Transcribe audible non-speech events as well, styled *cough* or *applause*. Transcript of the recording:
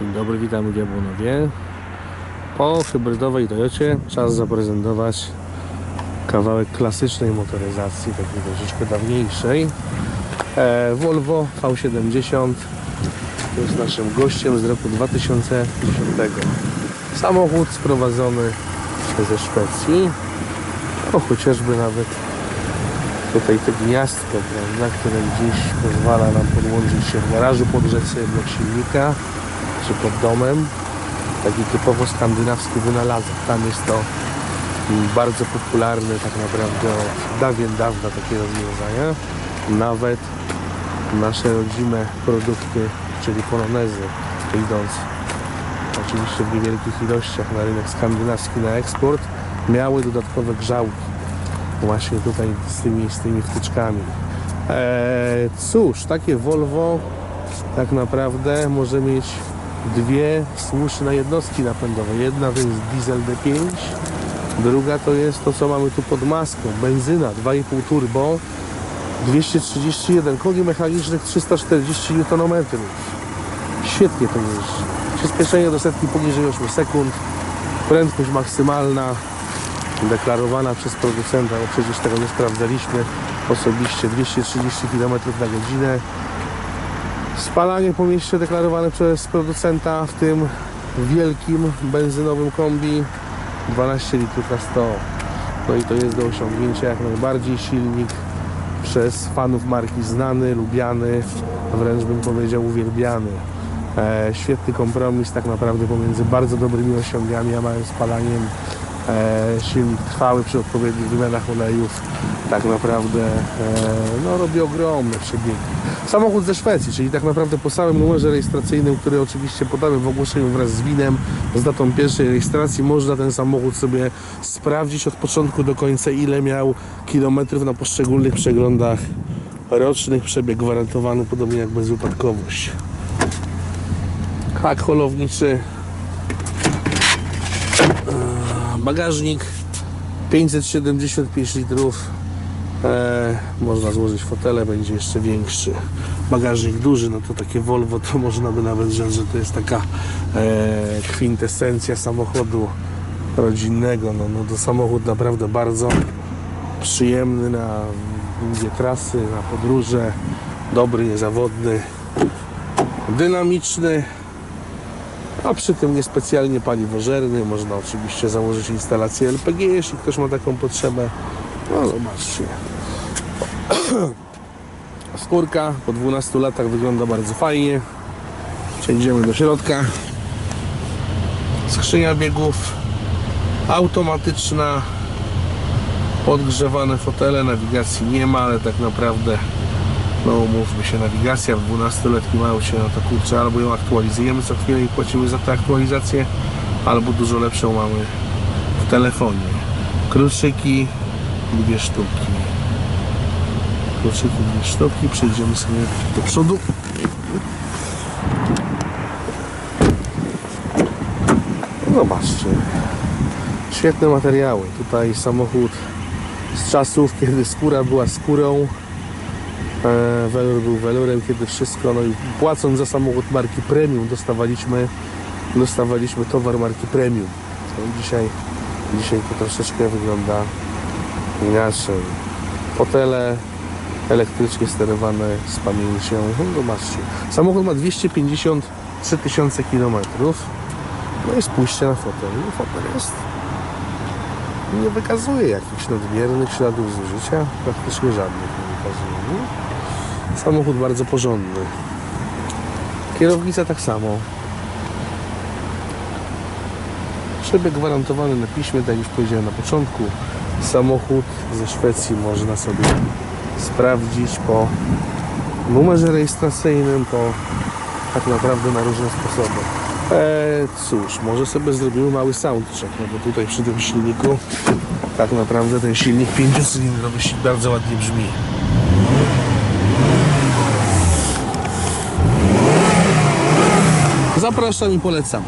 Dzień dobry, witamy w Jabłonowie. Po hybrydowej Toyocie czas zaprezentować kawałek klasycznej motoryzacji, takiej troszeczkę dawniejszej. E, Volvo V70 to jest naszym gościem z roku 2010. Samochód sprowadzony ze Szwecji. O, chociażby nawet tutaj te gniazdko, prawda, które gdzieś pozwala nam podłączyć się w garażu, podgrzeć sobie blok silnika czy pod domem. Taki typowo skandynawski wynalazek. Tam jest to bardzo popularne tak naprawdę od dawien dawna takie rozwiązania. Nawet nasze rodzime produkty, czyli polonezy, idąc oczywiście w niewielkich ilościach na rynek skandynawski na eksport, miały dodatkowe grzałki właśnie tutaj z tymi, z tymi wtyczkami. Eee, cóż, takie Volvo tak naprawdę może mieć dwie słuszne jednostki napędowe. Jedna to jest diesel D5, druga to jest to, co mamy tu pod maską, benzyna 2,5 turbo, 231 koni mechanicznych, 340 Nm. Świetnie to jeździ. Przyspieszenie do setki poniżej 8 sekund, prędkość maksymalna deklarowana przez producenta, bo przecież tego nie sprawdzaliśmy osobiście, 230 km na godzinę. Spalanie po mieście deklarowane przez producenta w tym wielkim benzynowym kombi 12 litrów na 100. No i to jest do osiągnięcia jak najbardziej. Silnik przez fanów marki znany, lubiany, wręcz bym powiedział uwielbiany. E, świetny kompromis tak naprawdę pomiędzy bardzo dobrymi osiągami a małym spalaniem. E, silnik trwały przy odpowiednich wymianach olejów tak naprawdę e, no, robi ogromne przebiegi. Samochód ze Szwecji, czyli tak naprawdę po samym numerze rejestracyjnym, który oczywiście podamy w ogłoszeniu wraz z winem, z datą pierwszej rejestracji, można ten samochód sobie sprawdzić od początku do końca, ile miał kilometrów na poszczególnych przeglądach rocznych, przebieg gwarantowany, podobnie jak bezwypadkowość. Hak holowniczy, bagażnik 575 litrów. E, można złożyć fotele, będzie jeszcze większy bagażnik duży, no to takie Volvo to można by nawet rzec, że to jest taka e, kwintesencja samochodu rodzinnego, no, no to samochód naprawdę bardzo przyjemny na długie trasy, na podróże. Dobry, niezawodny dynamiczny a przy tym niespecjalnie paliwożerny. Można oczywiście założyć instalację LPG, jeśli ktoś ma taką potrzebę. No zobaczcie. *clears throat* Skórka po 12 latach wygląda bardzo fajnie. Przejdziemy do środka. Skrzynia biegów automatyczna. Podgrzewane fotele, nawigacji nie ma, ale tak naprawdę no umówmy się, nawigacja w 12-letnim aucie, no to kurczę, albo ją aktualizujemy co chwilę i płacimy za tę aktualizację, albo dużo lepszą mamy w telefonie. Kluczyki, dwie sztuki. Kluczyki, dwie sztuki, przejdziemy sobie do przodu. Zobaczcie, świetne materiały. Tutaj samochód z czasów, kiedy skóra była skórą, Welur był welurem, kiedy wszystko, no i płacąc za samochód marki premium dostawaliśmy, dostawaliśmy towar marki premium. No dzisiaj, dzisiaj to troszeczkę wygląda inaczej. Fotele elektrycznie sterowane z pamięcią. No zobaczcie, samochód ma 253 tysiące kilometrów. No i spójrzcie na fotel. No, fotel jest nie wykazuje jakichś nadmiernych śladów zużycia, praktycznie żadnych nie wykazuje. Nie? Samochód bardzo porządny. Kierownica tak samo. Przebieg gwarantowany na piśmie, tak już powiedziałem na początku. Samochód ze Szwecji można sobie sprawdzić po numerze rejestracyjnym, po tak naprawdę na różne sposoby. Eee, cóż, może sobie zrobimy mały soundcheck, no bo tutaj przy tym silniku tak naprawdę ten silnik pięciocylindrowy bardzo ładnie brzmi. Zapraszam i polecam.